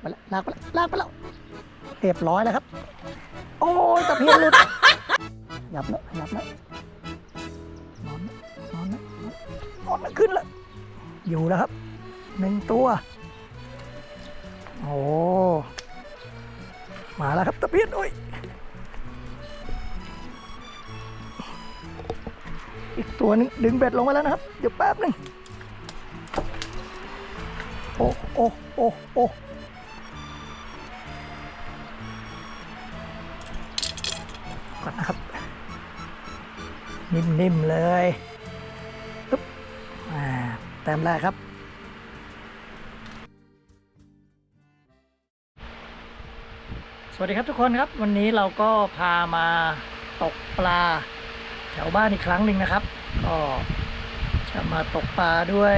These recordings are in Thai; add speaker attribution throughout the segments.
Speaker 1: ไปแล้วลากไปแล้วลากไปแล้วเรียบร้อยแล้วครับ โอ้ยตะเพียนหลุดหยับแล้วหยับแล้วนอนนะนอนนะนอนนะขึ้นแล้วอยู่แล้วครับหนึ่งตัว โอ้มาแล้วครับตะเพียนโอ้ยอีกตัวหนึงดึงเบ็ดลงมาแล้วนะครับ เดี๋ยวแป๊บหนึ่งโอ้โอ้โอ้โอ้ ก่อนนะครับ นิ่มๆเลยปึ๊บอ่าแต้มแรกครับสวัสดีครับทุกคนครับวันนี้เราก็พามาตกปลาแถวบ้านอีกครั้งหนึ่งนะครับ ก็จะมาตกปลาด้วย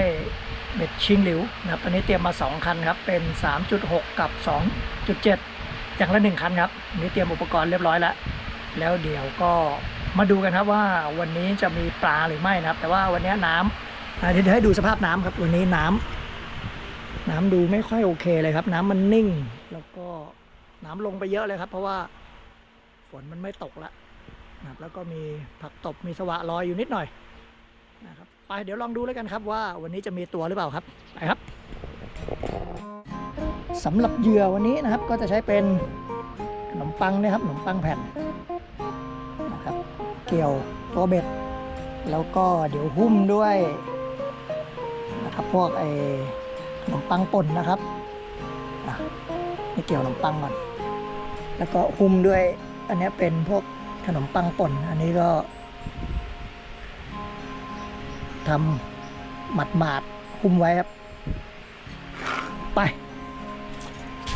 Speaker 1: เบ็ดชิงหลิวนะครับตอนนี้เตรียมมา 2 คันครับ เป็น 3.6 กับ 2.7 อย่างละ 1 คันครับอันนี้เตรียมอุปกรณ์เรียบร้อยแล้ว แล้วเดี๋ยวก็มาดูกันครับว่าวันนี้จะมีปลาหรือไม่นะครับ แต่ว่าวันนี้น้ำเดี๋ยวให้ดูสภาพน้ำครับ วันนี้น้ำน้ำดูไม่ค่อยโอเคเลยครับ น้ำมันนิ่ง แล้วก็น้ำลงไปเยอะเลยครับ เพราะว่าฝนมันไม่ตกละนะครับแล้วก็มีผักตบมีสวะลอยอยู่นิดหน่อยนะครับไปเดี๋ยวลองดูแล้วกันครับว่าวันนี้จะมีตัวหรือเปล่าครับไปครับสำหรับเหยื่อวันนี้นะครับ ก็จะใช้เป็นขนมปังนะครับขนมปังแผ่น เกี่ยวตัวเบ็ด แล้วก็เดี๋ยวหุ้มด้วยนะครับพวกไอ้ขนมปังป่นนะครับนี่เกี่ยวขนมปังก่อน แล้วก็หุ้มด้วย อันนี้เป็นพวกขนมปังป่น อันนี้ก็ทำหมัดหมาดหุ้มไว้ครับ ไป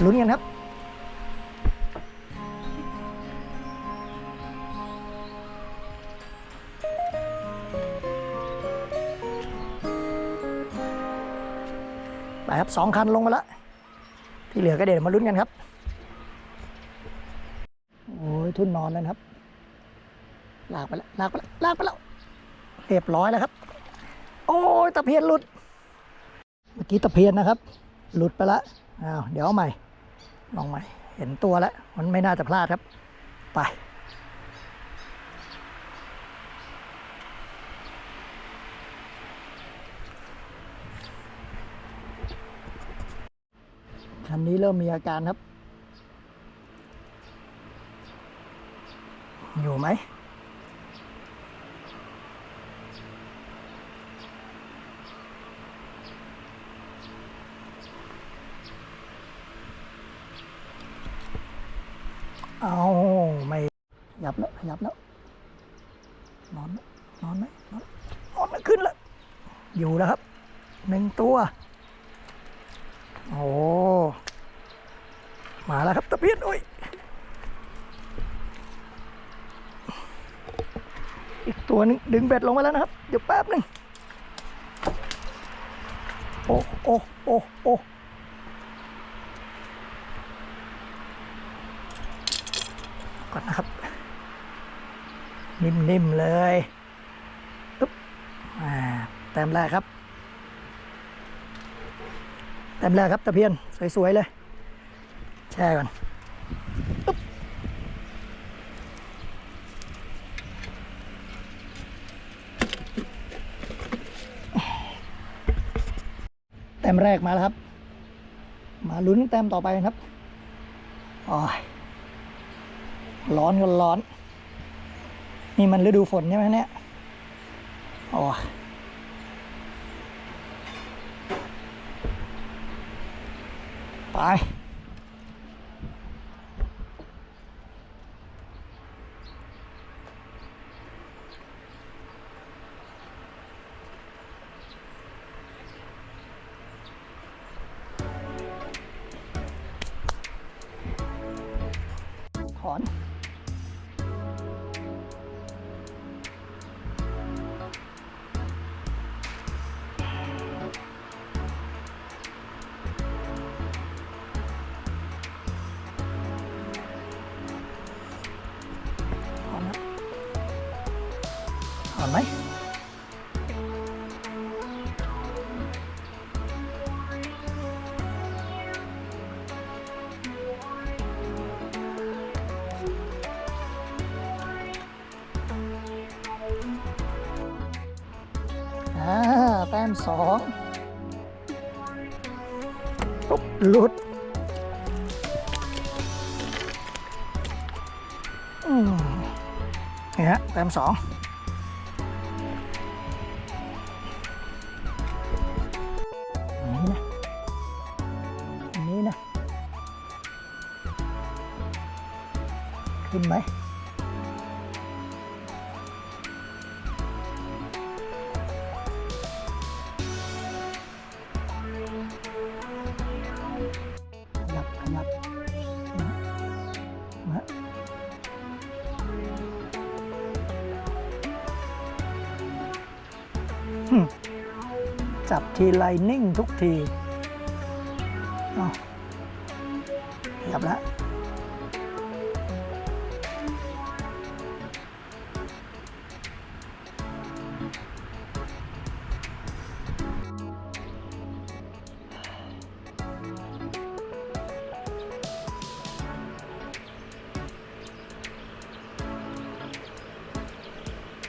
Speaker 1: ลุ้นกันครับ ครับสองคันลงมาแล้วที่เหลือก็เดี๋ยวมาลุ้นกันครับ โอ้ยทุ่นนอนแล้วครับ ลากไปแล้วลากไปแล้วลากไปแล้วเรียบร้อยแล้วครับ โอ้ยตะเพียนหลุด เมื่อกี้ตะเพียนนะครับ หลุดไปแล้วอ้าวเดี๋ยวเอาใหม่ลองใหม่ เห็นตัวแล้ว มันไม่น่าจะพลาดครับ ไป คันนี้เริ่มมีอาการครับ อยู่ไหม เอาไม่ขยับแล้วขยับแล้ว นอน นอนไหมนอนนอนขึ้นแล้ว อยู่แล้วครับหนึ่งตัว โอ้มาแล้วครับตะเพียนโอ้ยอีกตัวหนึงดึงเบ็ดลงมาแล้วนะครับ เดี๋ยวแป๊บหนึ่งโอ้โอ้โอ้โอ้ก่อนนะครับ นิ่มๆเลยปึ๊บอ่าแต้มแรกครับ แต้มแรกครับตะเพียน สวย ๆ เลย แช่ก่อนปึ๊บแต้มแรกมาแล้วครับ มาลุ้นแต้มต่อไปครับอ้ยร้อนก็ร้อน นี่มันฤดูฝนใช่ไหมเนี่ยโอ้ ไป ถอน อนไหมแต้
Speaker 2: มสองตุ๊บหลุดนี่ฮะแต้มสอง ขึ้นไหมขยับขยับนะนะจับทีไรนิ่งทุกที เอาขยับแล้ว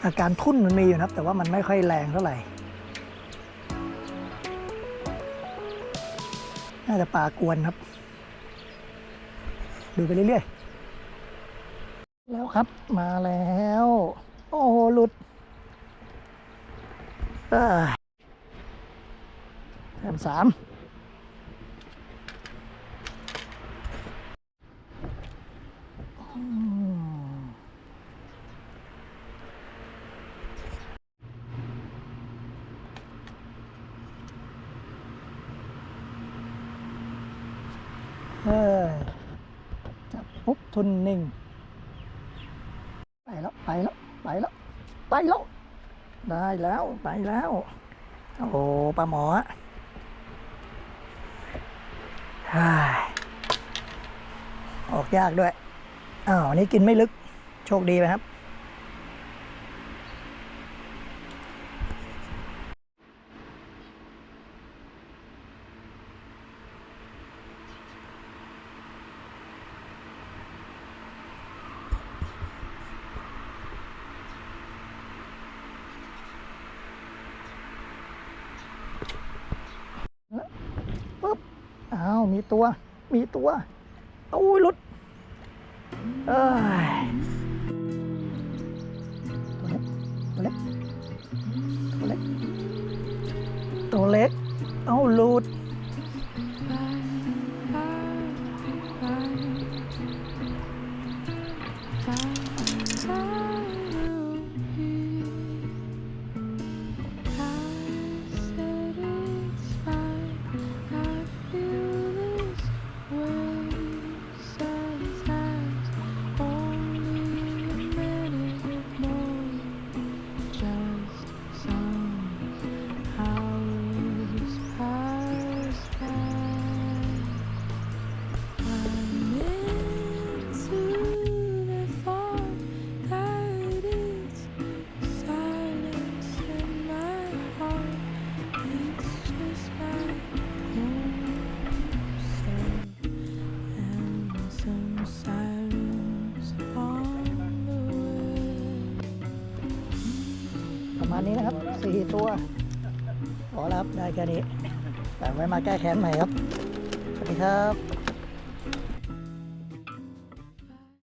Speaker 2: อาการทุ่นมันมีอยู่นะครับ แต่ว่ามันไม่ค่อยแรงเท่าไหร่ น่าจะปลากวนครับ ดูไปเรื่อยๆ แล้วครับมาแล้ว โอ้โหหลุดเอ้ยแถมสามอืม เออจับปุ๊บ ทุนนิ่ง ไปแล้วไปแล้วไปแล้วไปแล้ว ได้แล้วไปแล้ว โอ้ปลาหมอออกยากด้วยอ้าวนี้กินไม่ลึก โชคดีไหมครับ ปุ๊บ อ้าวมีตัว มีตัวอุ้ยหลุดเอ้ยตัวเล็กตัวเล็กตัวเล็กตัวเล็กเอาหลุด มาณนี้นะครับสี่ตัวพอแล้วครับได้แค่นี้แต่ไว้มาแก้แค้นใหม่ครับ สวัสดีครับ